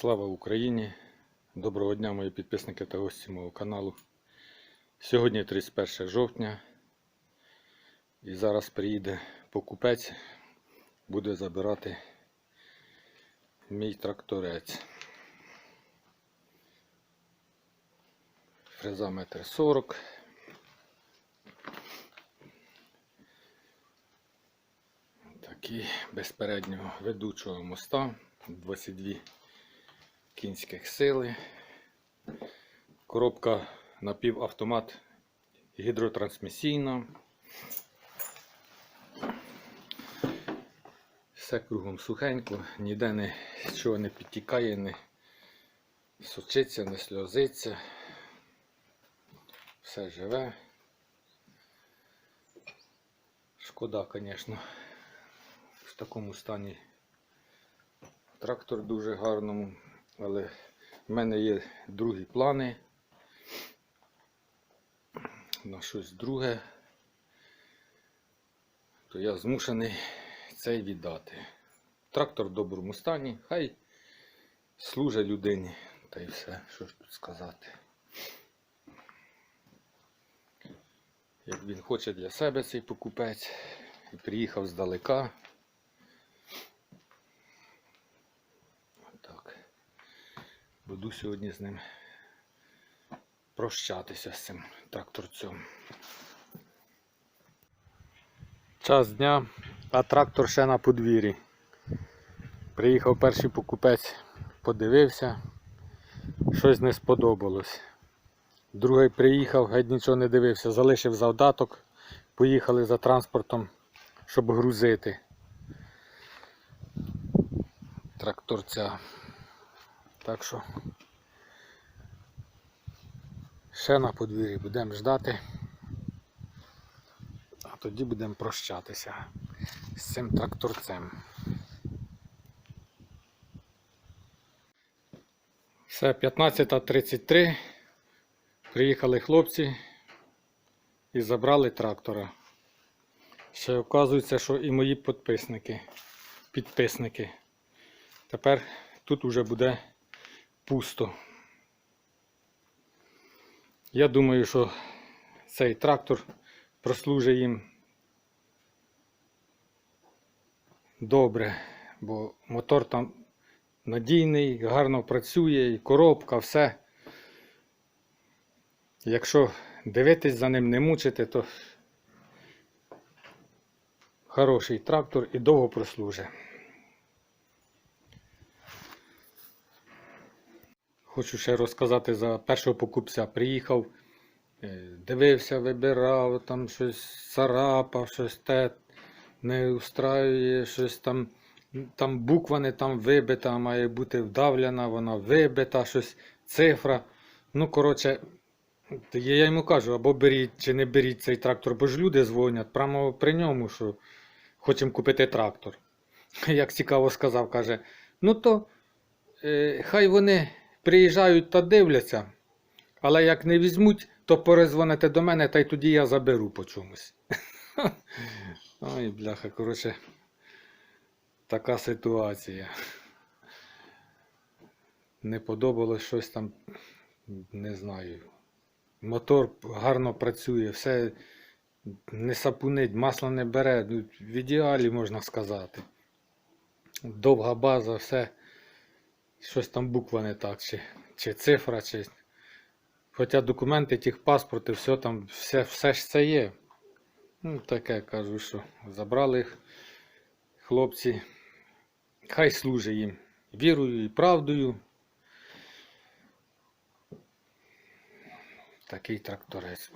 Слава Україні! Доброго дня, мої підписники та гості мого каналу. Сьогодні 31 жовтня. І зараз приїде покупець, буде забирати мій тракторець. Фреза метр сорок. Такий без переднього ведучого моста. 22 кінських сили. Коробка напівавтомат гідротрансмісійна. Все кругом сухенько, ніде нічого не підтікає, не сочиться, не сльозиться. Все живе. Шкода, звісно, в такому стані трактор дуже гарному, але в мене є другі плани на щось друге, то я змушений цей віддати. Трактор в доброму стані, хай служить людині, та й все, що ж тут сказати. Як він хоче для себе цей покупець і приїхав здалека. Так. Буду сьогодні з ним прощатися з цим тракторцем. Час дня, а трактор ще на подвір'ї. Приїхав перший покупець, подивився, щось не сподобалось. Другий приїхав, геть нічого не дивився, залишив завдаток, поїхали за транспортом, щоб грузити тракторця. Так що ще на подвір'ї будемо ждати, а тоді будемо прощатися з цим тракторцем. Все, 15.33. Приїхали хлопці і забрали трактора. Ще оказується, що і мої підписники, підписники. Тепер тут уже буде пусто. Я думаю, що цей трактор прослужить їм добре, бо мотор там надійний, гарно працює, і коробка, все. Якщо дивитись за ним, не мучити, то хороший трактор і довго прослужить. Хочу ще розказати за першого покупця. Приїхав, е, дивився, вибирав, там щось царапав, щось те не устраює, щось там, там буква не там вибита, має бути вдавлена, вона вибита, щось цифра. Ну, коротше, я йому кажу, або беріть чи не беріть цей трактор, бо ж люди дзвонять прямо при ньому, що хочемо купити трактор. Як цікаво сказав, каже, ну то е, хай вони приїжджають та дивляться, але як не візьмуть, то перезвоните до мене, та й тоді я заберу по чомусь. Ой, бляха, коротше, така ситуація. Не подобалось щось там, не знаю. Мотор гарно працює, все не сапунить, масло не бере. Ну, В ідеалі можна сказати. Довга база, все. Щось там буква не так, чи, чи цифра, чи. Хоча документи, тих паспорти, все там, все, все ж це є. Ну, таке кажу, що забрали їх хлопці. Хай служить їм вірою і правдою. Такий тракторець.